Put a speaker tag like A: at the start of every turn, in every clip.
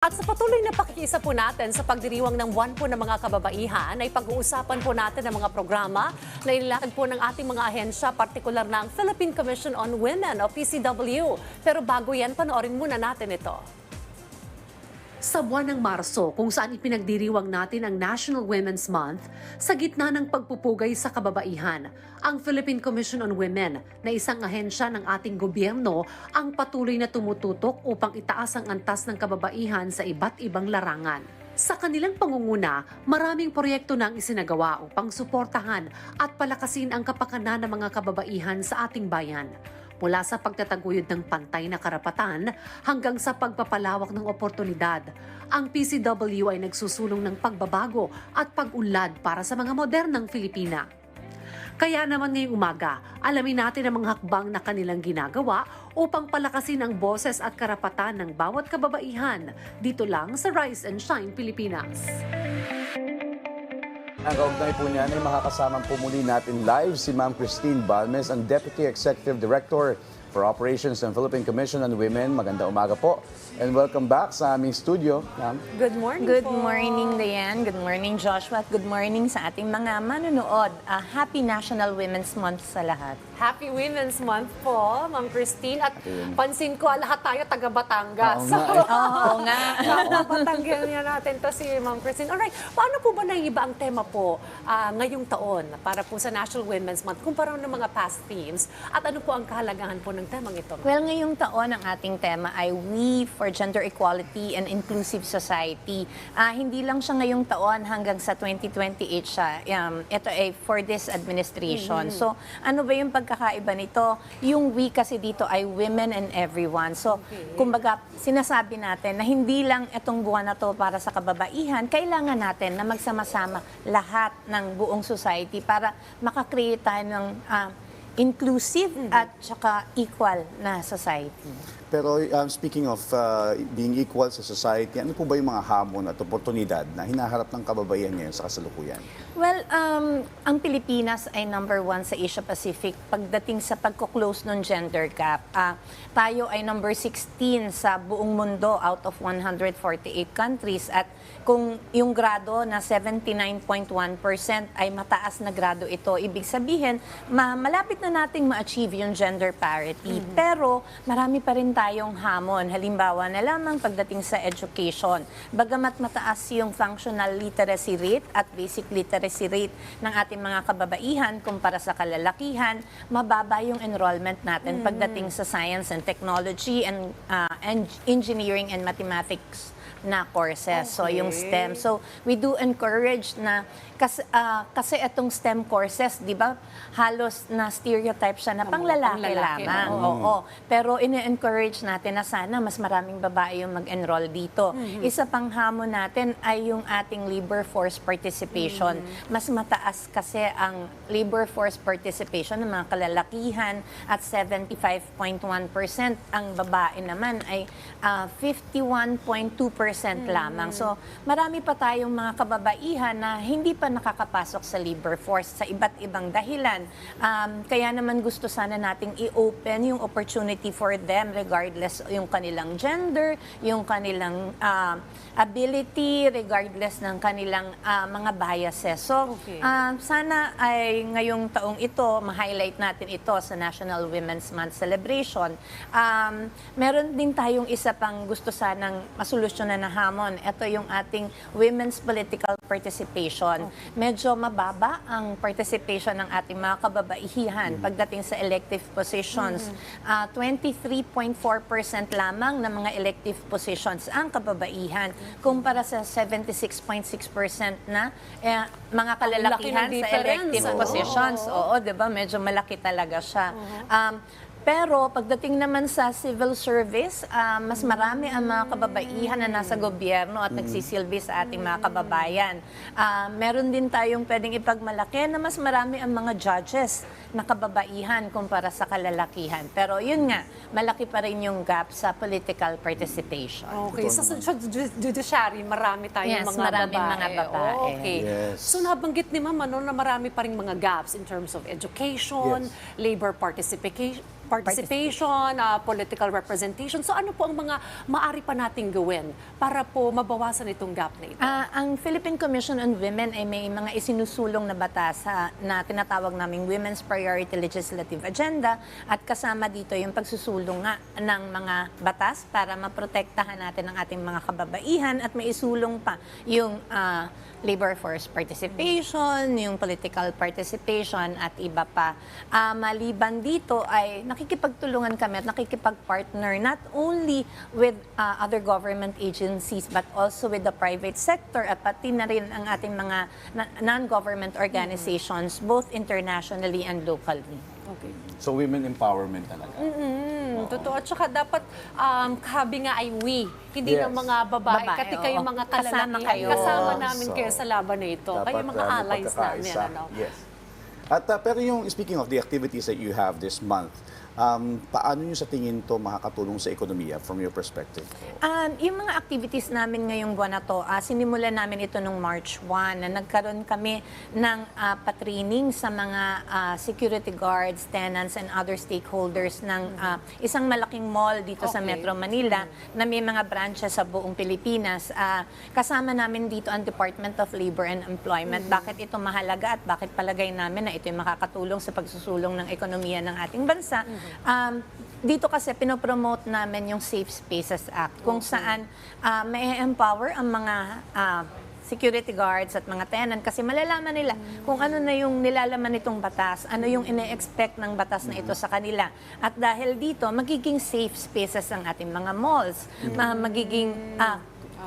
A: At sa patuloy na pakikiisa po natin sa pagdiriwang ng buwan po ng mga kababaihan, ay pag-uusapan po natin ang mga programa na ilalakad po ng ating mga ahensya, partikular ang Philippine Commission on Women o PCW. Pero bago yan, panoorin muna natin ito. Sa buwan ng Marso, kung saan ipinagdiriwang natin ang National Women's Month, sa gitna ng pagpupugay sa kababaihan, ang Philippine Commission on Women na isang ahensya ng ating gobyerno ang patuloy na tumututok upang itaas ang antas ng kababaihan sa iba't ibang larangan. Sa kanilang pangunguna, maraming proyekto na ang isinagawa upang suportahan at palakasin ang kapakanan ng mga kababaihan sa ating bayan mula sa pagtataguyod ng pantay na karapatan hanggang sa pagpapalawak ng oportunidad. Ang PCW ay nagsusulong ng pagbabago at pag-unlad para sa mga modernang Filipina. Kaya naman ngayong umaga, alamin natin ang mga hakbang na kanilang ginagawa upang palakasin ang boses at karapatan ng bawat kababaihan dito lang sa Rise and Shine Pilipinas.
B: Ang kaugnay po niyan ay makakasamang pumuli natin live si Ma'am Christine Balmes, ang Deputy Executive Director for Operations ng Philippine Commission on Women. Maganda umaga po. And welcome back sa aming studio, ma'am.
A: Good morning
C: Good
A: po.
C: morning, Diane. Good morning, Joshua. At good morning sa ating mga manonood. Ah, happy National Women's Month sa lahat.
A: Happy Women's Month po, Ma'am Christine. At pansin ko, lahat tayo taga Batangas.
B: Oo nga eh.
C: Oo nga.
A: Mga Batangan niya natin to si Ma'am Christine. Alright, paano po ba naiba ang tema po ah, ngayong taon para po sa National Women's Month kumpara ng mga past themes? At ano po ang kahalagahan po ng temang ito?
C: Well, ngayong taon, ang ating tema ay We for Gender Equality and Inclusive Society. Ah, hindi lang siya ngayong taon hanggang sa 2028 siya. Um, ito ay for this administration. So, ano ba yung pagkakaiba nito? Yung we kasi dito ay women and everyone. So, kumbaga, sinasabi natin na hindi lang itong buwan na to para sa kababaihan, kailangan natin na magsama-sama lahat ng buong society para makakreate tayo ng ah, inclusive at saka equal na society.
B: Pero um, speaking of uh, being equal sa society, ano po ba yung mga hamon at oportunidad na hinaharap ng kababaihan ngayon sa kasalukuyan?
C: Well, um, ang Pilipinas ay number one sa Asia Pacific pagdating sa pagko-close ng gender gap. Ah, tayo ay number 16 sa buong mundo out of 148 countries at kung yung grado na 79.1% ay mataas na grado ito, ibig sabihin, ma- malapit na nating ma-achieve yung gender parity. Pero marami pa rin tayong hamon. Halimbawa na lamang pagdating sa education. Bagamat mataas yung functional literacy rate at basic literacy rate ng ating mga kababaihan kumpara sa kalalakihan, mababa yung enrollment natin pagdating sa science and technology and, uh, and engineering and mathematics na courses. So, yung
A: Okay.
C: STEM. So, we do encourage na, kasi, ah, kasi itong STEM courses, di ba, halos na stereotype siya na panglalaki,
A: panglalaki,
C: lamang.
A: oo.
C: Oo. Pero ine-encourage natin na sana mas maraming babae yung mag-enroll dito. Isa pang hamon natin ay yung ating labor force participation. Mas mataas kasi ang labor force participation ng mga kalalakihan at 75.1%. Ang babae naman ay ah, 51.2% lamang. So, marami pa tayong mga kababaihan na hindi pa nakakapasok sa labor force sa iba't ibang dahilan. Um, kaya naman gusto sana nating i-open yung opportunity for them regardless yung kanilang gender, yung kanilang ah, ability, regardless ng kanilang ah, mga biases. So,
A: Okay.
C: ah, sana ay ngayong taong ito, ma-highlight natin ito sa National Women's Month celebration. Um, meron din tayong isa pang gusto sanang masolusyonan na hamon. Ito yung ating women's political participation. Medyo mababa ang participation ng ating mga kababaihan pagdating sa elective positions. Ah, 23.4% lamang ng mga elective positions ang kababaihan kumpara sa 76.6% na eh, mga kalalakihan sa
A: difference,
C: elective
A: ano?
C: positions. Oo, 'di ba? Medyo malaki talaga siya. Um, pero pagdating naman sa civil service, ah, mas marami ang mga kababaihan na nasa gobyerno at nagsisilbi sa ating mga kababayan. Ah, meron din tayong pwedeng ipagmalaki na mas marami ang mga judges na kababaihan kumpara sa kalalakihan. Pero yun nga, malaki pa rin yung gap sa political participation.
A: Okay, sa, sa ju- judiciary, marami tayong
C: Yes,
A: mga
C: maraming
A: babae.
C: mga babae.
A: Okay.
B: Yes.
A: So nabanggit ni Ma'am ano, na marami pa rin mga gaps in terms of education,
B: Yes.
A: labor participation, participation, ah, political representation. So ano po ang mga maari pa nating gawin para po mabawasan itong gap na ito?
C: Ah, ang Philippine Commission on Women ay may mga isinusulong na batas ah, na tinatawag naming Women's Priority Legislative Agenda at kasama dito yung pagsusulong nga ng mga batas para maprotektahan natin ang ating mga kababaihan at may isulong pa yung ah, labor force participation, yung political participation at iba pa. Ah, maliban dito ay nakikipagtulungan kami at nakikipagpartner not only with ah, other government agencies but also with the private sector at pati na rin ang ating mga non-government organizations both internationally and locally.
A: Okay.
B: So women empowerment talaga.
A: Mm, totoo. At saka dapat um, kabi nga ay we, hindi
B: Yes.
A: ng mga babae.
C: Babae,
A: Kasi kayo mga
C: Kasama
A: kalalakihan.
C: kayo.
A: Kasama namin
B: So,
A: kayo sa laban na ito. Kayo
B: Dapat,
A: mga
B: uh,
A: allies namin. Ano?
B: Yes. At uh, pero yung speaking of the activities that you have this month, um, paano nyo sa tingin to makakatulong sa ekonomiya from your perspective?
C: Um, yung mga activities namin ngayong buwan na to, ah, sinimulan namin ito nung March 1 na nagkaroon kami ng ah, patraining sa mga ah, security guards, tenants, and other stakeholders ng ah, isang malaking mall dito sa
A: Okay.
C: Metro Manila na may mga branches sa buong Pilipinas. Ah, kasama namin dito ang Department of Labor and Employment. Bakit ito mahalaga at bakit palagay namin na ito ay makakatulong sa pagsusulong ng ekonomiya ng ating bansa? Um, dito kasi pinopromote namin yung Safe Spaces Act kung saan ah, may empower ang mga ah, security guards at mga tenant kasi malalaman nila kung ano na yung nilalaman nitong batas, ano yung ine-expect ng batas na ito sa kanila. At dahil dito, magiging safe spaces ang ating mga malls. Ma- magiging ah,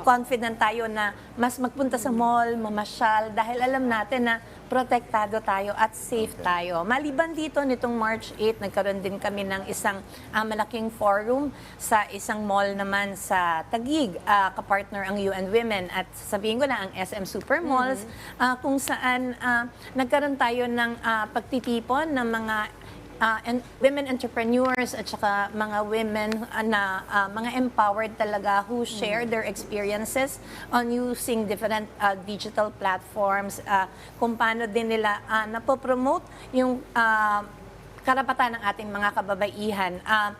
C: confident tayo na mas magpunta sa mall, mamasyal, dahil alam natin na protektado tayo at safe tayo. Maliban dito, nitong March 8, nagkaroon din kami ng isang ah, malaking forum sa isang mall naman sa Tagig, ah, kapartner ang UN Women at sabihin ko na ang SM Super Malls, ah, kung saan ah, nagkaroon tayo ng ah, pagtitipon ng mga uh, and women entrepreneurs at saka mga women uh, na uh, mga empowered talaga who share their experiences on using different uh, digital platforms uh, kung paano din nila uh, napopromote yung uh, karapatan ng ating mga kababaihan. Uh,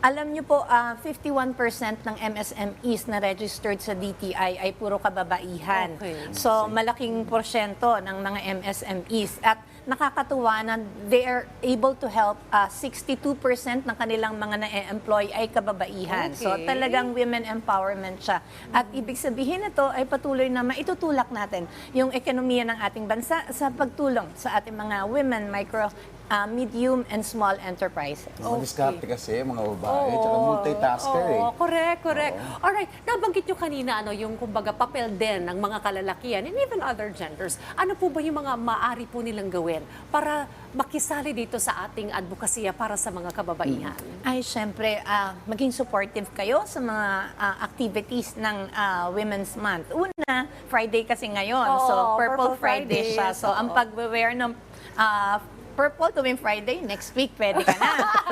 C: alam niyo po, ah, 51% ng MSMEs na registered sa DTI ay puro kababaihan.
A: Okay.
C: So, malaking porsyento ng mga MSMEs. At nakakatuwa na they are able to help ah, 62% ng kanilang mga na-employ ay kababaihan. So,
A: Okay.
C: talagang women empowerment siya. At ibig sabihin nito ay patuloy na maitutulak natin yung ekonomiya ng ating bansa sa pagtulong sa ating mga women, micro, ah, medium, and small enterprises.
B: Mga diskarte kasi, mga babae, tsaka multitasker eh.
A: Oo, correct, correct. Alright, nabanggit nyo kanina ano, yung kumbaga papel din ng mga kalalakihan and even other genders. Ano po ba yung mga maari po nilang gawin para makisali dito sa ating advokasya para sa mga kababaihan?
C: Ay, syempre, ah, maging supportive kayo sa mga ah, activities ng ah, Women's Month. Una, Friday kasi ngayon.
A: Oo,
C: so, Purple,
A: Purple
C: Friday, siya.
A: Fridays,
C: So, ang
A: oo.
C: pag-wear ng ah, purple tuwing Friday, next week pwede ka na.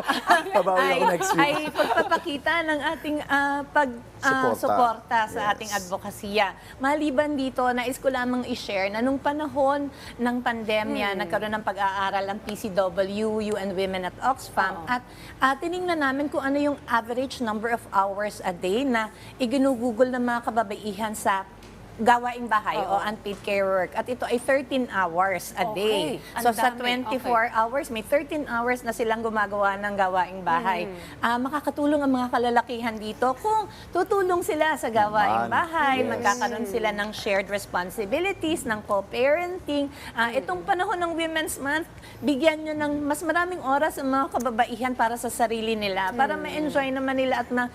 B: Babawi ako next week.
C: Ay pagpapakita ng ating ah, pag ah,
B: Suporta.
C: suporta sa
B: Yes.
C: ating advokasya. Maliban dito, nais ko lamang i-share na nung panahon ng pandemya,
A: Hmm.
C: nagkaroon ng pag-aaral ang PCW, UN Women at Oxfam, at ah, tiningnan namin kung ano yung average number of hours a day na iginugugol ng mga kababaihan sa gawaing bahay o
A: Oo.
C: unpaid care work. At ito ay 13 hours a day.
A: Okay. Ang
C: So sa
A: dami.
C: 24 hours, may 13 hours na silang gumagawa ng gawaing bahay.
A: Hmm.
C: Ah, makakatulong ang mga kalalakihan dito kung tutulong sila sa gawaing
B: Naman.
C: bahay,
B: Yes.
C: magkakaroon sila ng shared responsibilities, ng co-parenting. Ah, itong panahon ng Women's Month, bigyan nyo ng mas maraming oras ang mga kababaihan para sa sarili nila, para ma-enjoy naman nila at ma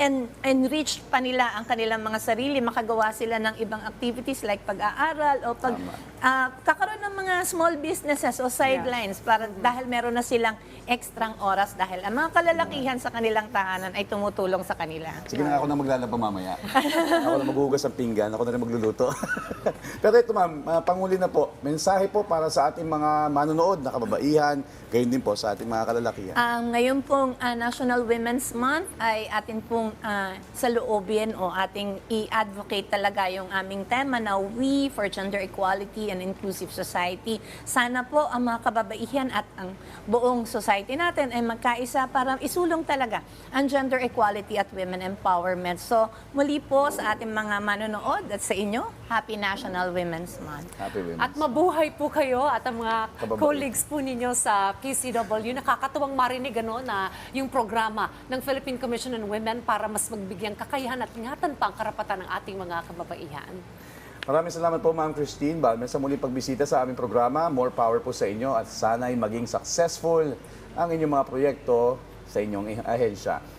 C: en- enrich pa nila ang kanilang mga sarili, makagawa sila ng ibang activities like pag-aaral o pag
B: Tama.
C: ah, kakaroon ng mga small businesses o sidelines para dahil meron na silang ekstrang oras dahil ang mga kalalakihan sa kanilang tahanan ay tumutulong sa kanila.
B: Sige na ako na maglalaba mamaya. ako na maghugas ng pinggan, ako na rin magluluto. Pero ito ma'am, ah, panguli na po, mensahe po para sa ating mga manonood na kababaihan, gayon din po sa ating mga kalalakihan.
C: Ah, ngayon pong ah, National Women's Month ay atin pong ah, saloobin o ating i-advocate talaga yung aming tema na We for Gender Equality and Inclusive Society. Society. Sana po ang mga kababaihan at ang buong society natin ay magkaisa para isulong talaga ang gender equality at women empowerment. So muli po sa ating mga manonood at sa inyo, Happy National Women's Month.
B: Happy Women's
A: At mabuhay po kayo at ang mga
B: Kababae.
A: colleagues po ninyo sa PCW. Nakakatuwang marinig ano, na yung programa ng Philippine Commission on Women para mas magbigyang kakayahan at ingatan pa ang karapatan ng ating mga kababaihan.
B: Maraming salamat po, Ma'am Christine Balmes, sa muling pagbisita sa aming programa. More power po sa inyo at sana'y maging successful ang inyong mga proyekto sa inyong ahensya.